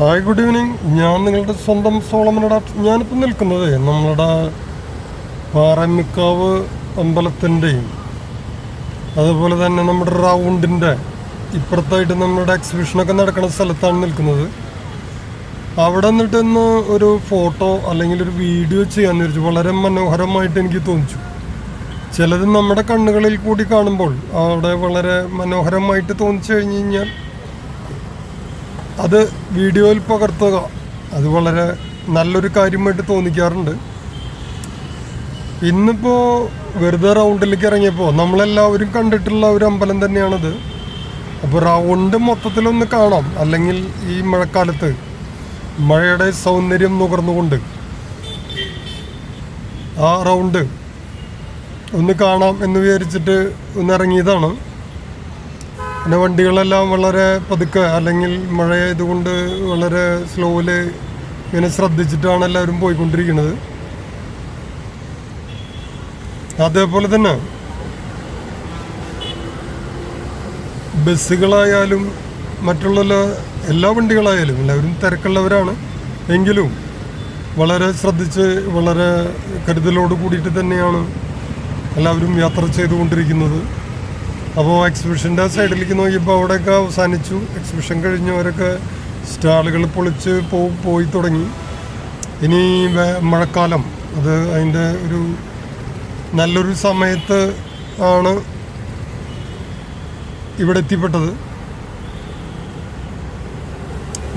Hi good evening ഞാൻ നിങ്ങളുടെ സ്വന്തം സോളമനടാ ഞാനിപ്പോൾ നിൽക്കുന്നത് നമ്മളുടെ പാറമ്മിക്കാവ് അമ്പലത്തിന്റെയും അതുപോലെ തന്നെ നമ്മുടെ റൗണ്ടിന്റെ ഇപ്പുറത്തായിട്ട് നമ്മുടെ എക്സിബിഷനൊക്കെ നടക്കുന്ന സ്ഥലത്താണ് നിൽക്കുന്നത്. അവിടെ നിന്നിട്ട് ഇന്ന് ഒരു ഫോട്ടോ അല്ലെങ്കിൽ ഒരു വീഡിയോ ചെയ്യാൻ വിചാരിച്ചു വളരെ മനോഹരമായിട്ട് എനിക്ക് തോന്നിച്ചു. ചിലത് നമ്മുടെ കണ്ണുകളിൽ കൂടി കാണുമ്പോൾ അവിടെ വളരെ മനോഹരമായിട്ട് തോന്നിച്ചു കഴിഞ്ഞ് കഴിഞ്ഞാൽ അത് വീഡിയോയിൽ പകർത്തുക. അത് വളരെ നല്ലൊരു കാര്യമായിട്ട് തോന്നിക്കാറുണ്ട്. ഇന്നിപ്പോൾ വെറുതെ റൗണ്ടിലേക്ക് ഇറങ്ങിയപ്പോൾ നമ്മളെല്ലാവരും കണ്ടിട്ടുള്ള ഒരു അമ്പലം തന്നെയാണത്. അപ്പോൾ റൗണ്ട് മൊത്തത്തിലൊന്ന് കാണാം. അല്ലെങ്കിൽ ഈ മഴക്കാലത്ത് മഴയുടെ സൗന്ദര്യം നുകർന്നുകൊണ്ട് ആ റൗണ്ട് ഒന്ന് കാണാം എന്ന് വിചാരിച്ചിട്ട് ഒന്ന് ഇറങ്ങിയതാണ്. പിന്നെ വണ്ടികളെല്ലാം വളരെ പതുക്കെ അല്ലെങ്കിൽ മഴയായതുകൊണ്ട് വളരെ സ്ലോയിൽ ഇങ്ങനെ ശ്രദ്ധിച്ചിട്ടാണ് എല്ലാവരും പോയിക്കൊണ്ടിരിക്കുന്നത്. അതേപോലെ തന്നെ ബസ്സുകളായാലും മറ്റുള്ള എല്ലാ- എല്ലാ വണ്ടികളായാലും എല്ലാവരും തിരക്കുള്ളവരാണ്. എങ്കിലും വളരെ ശ്രദ്ധിച്ച് വളരെ കരുതലോട് കൂടിയിട്ട് തന്നെയാണ് എല്ലാവരും യാത്ര ചെയ്തുകൊണ്ടിരിക്കുന്നത്. അപ്പോൾ എക്സിബിഷന്റെ സൈഡിലേക്ക് നോക്കിയപ്പോൾ അവിടെയൊക്കെ അവസാനിച്ചു. എക്സിബിഷൻ കഴിഞ്ഞവരൊക്കെ സ്റ്റാളുകൾ പൊളിച്ച് പോ പോയി തുടങ്ങി. ഇനി മഴക്കാലം. അത് അതിന്റെ ഒരു നല്ലൊരു സമയത്ത് ആണ് ഇവിടെ എത്തിപ്പെട്ടത്.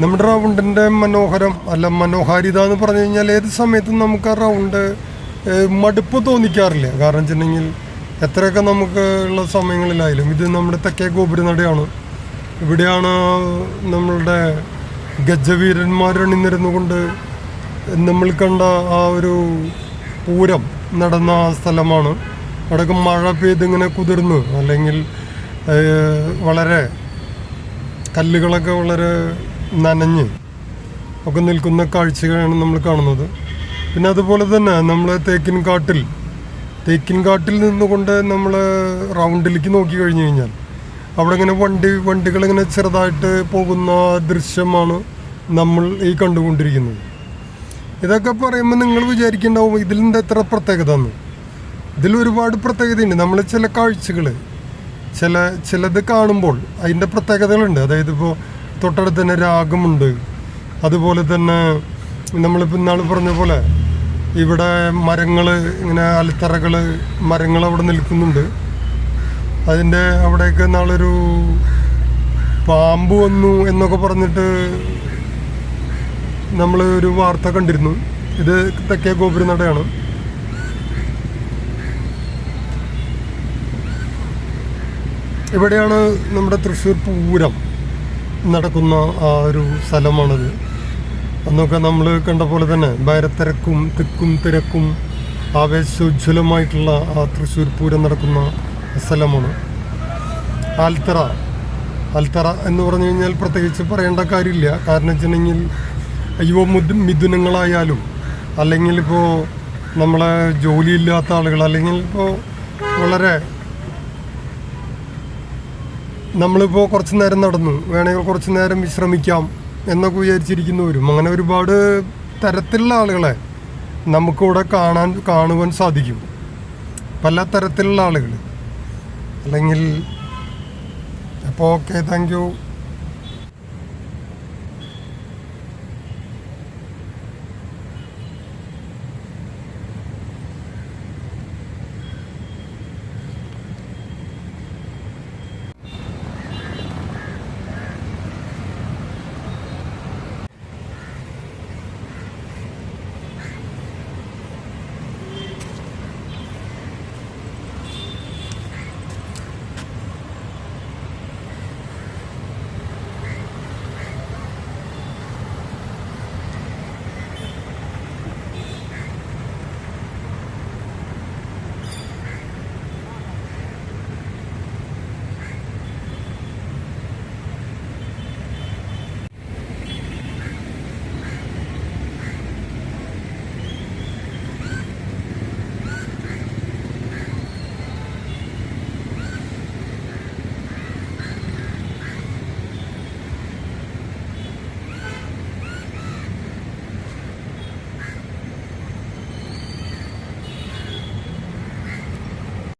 നമ്മുടെ റൗണ്ടിന്റെ മനോഹരം അല്ല മനോഹാരിത എന്ന് പറഞ്ഞു കഴിഞ്ഞാൽ ഏത് സമയത്തും നമുക്ക് ആ റൗണ്ട് മടുപ്പ് തോന്നിക്കാറില്ല. കാരണം വെച്ചിട്ടുണ്ടെങ്കിൽ എത്രയൊക്കെ നമുക്ക് ഉള്ള സമയങ്ങളിലായാലും ഇത് നമ്മുടെ തെക്കേ ഗോപുരനടയാണ് ഇവിടെയാണ് നമ്മളുടെ ഗജവീരന്മാരണിനിരുന്നുകൊണ്ട് നമ്മൾ കണ്ട ആ ഒരു പൂരം നടന്ന ആ സ്ഥലമാണ്. അവിടെയൊക്കെ മഴ പെയ്തിങ്ങനെ കുതിർന്ന് അല്ലെങ്കിൽ വളരെ കല്ലുകളൊക്കെ വളരെ നനഞ്ഞ് ഒക്കെ നിൽക്കുന്ന കാഴ്ചകളാണ് നമ്മൾ കാണുന്നത്. പിന്നെ അതുപോലെ തന്നെ നമ്മൾ തേക്കിൻ കാട്ടിൽ തേക്കിൻ കാട്ടിൽ നിന്നുകൊണ്ട് നമ്മൾ റൗണ്ടിലേക്ക് നോക്കി കഴിഞ്ഞു കഴിഞ്ഞാൽ അവിടെ ഇങ്ങനെ വണ്ടി വണ്ടികൾ ഇങ്ങനെ ചെറുതായിട്ട് പോകുന്ന ദൃശ്യമാണ് നമ്മൾ ഈ കണ്ടുകൊണ്ടിരിക്കുന്നത്. ഇതൊക്കെ പറയുമ്പോൾ നിങ്ങൾ വിചാരിക്കേണ്ടാവും ഇതിലെന്താ എത്ര പ്രത്യേകത എന്ന് ഇതിൽ ഒരുപാട് പ്രത്യേകതയുണ്ട്. നമ്മൾ ചില കാഴ്ചകൾ ചില ചിലത് കാണുമ്പോൾ അതിന്റെ പ്രത്യേകതകളുണ്ട്. അതായത് ഇപ്പോൾ തൊട്ടടുത്ത് തന്നെ രാഗമുണ്ട്. അതുപോലെ തന്നെ നമ്മളിപ്പോൾ ഇന്നാൾ പറഞ്ഞ പോലെ ഇവിടെ മരങ്ങൾ ഇങ്ങനെ അലത്തറകൾ മരങ്ങൾ അവിടെ നിൽക്കുന്നുണ്ട്. അതിന്റെ അവിടെയൊക്കെ നാളൊരു പാമ്പ് വന്നു എന്നൊക്കെ പറഞ്ഞിട്ട് നമ്മൾ ഒരു വാർത്ത കണ്ടിരുന്നു. ഇത് തെക്കേ ഗോപുരനടയാണ് ഇവിടെയാണ് നമ്മുടെ തൃശ്ശൂർ പൂരം നടക്കുന്ന ആ ഒരു സ്ഥലമാണിത്. അന്നൊക്കെ നമ്മൾ കണ്ട പോലെ തന്നെ ഭയരത്തിരക്കും തിക്കും തിരക്കും ആവേശോജ്വലമായിട്ടുള്ള ആ തൃശ്ശൂർ പൂരം നടക്കുന്ന സ്ഥലമാണ്. ആൽത്തറ. ആൽത്തറ എന്ന് പറഞ്ഞു കഴിഞ്ഞാൽ പ്രത്യേകിച്ച് പറയേണ്ട കാര്യമില്ല. കാരണം വെച്ചിട്ടുണ്ടെങ്കിൽ യുവ മിഥുനങ്ങളായാലും അല്ലെങ്കിൽ ഇപ്പോൾ നമ്മളെ ജോലിയില്ലാത്ത ആളുകൾ അല്ലെങ്കിൽ ഇപ്പോൾ വളരെ നമ്മളിപ്പോൾ കുറച്ച് നേരം നടന്നു. വേണമെങ്കിൽ കുറച്ച് നേരം വിശ്രമിക്കാം. എന്നൊക്കെ വിചാരിച്ചിരിക്കുന്നവരും അങ്ങനെ ഒരുപാട് തരത്തിലുള്ള ആളുകളെ നമുക്കിവിടെ കാണാൻ കാണുവാൻ സാധിക്കും. പല തരത്തിലുള്ള ആളുകൾ അല്ലെങ്കിൽ അപ്പോൾ ഓക്കെ താങ്ക് യു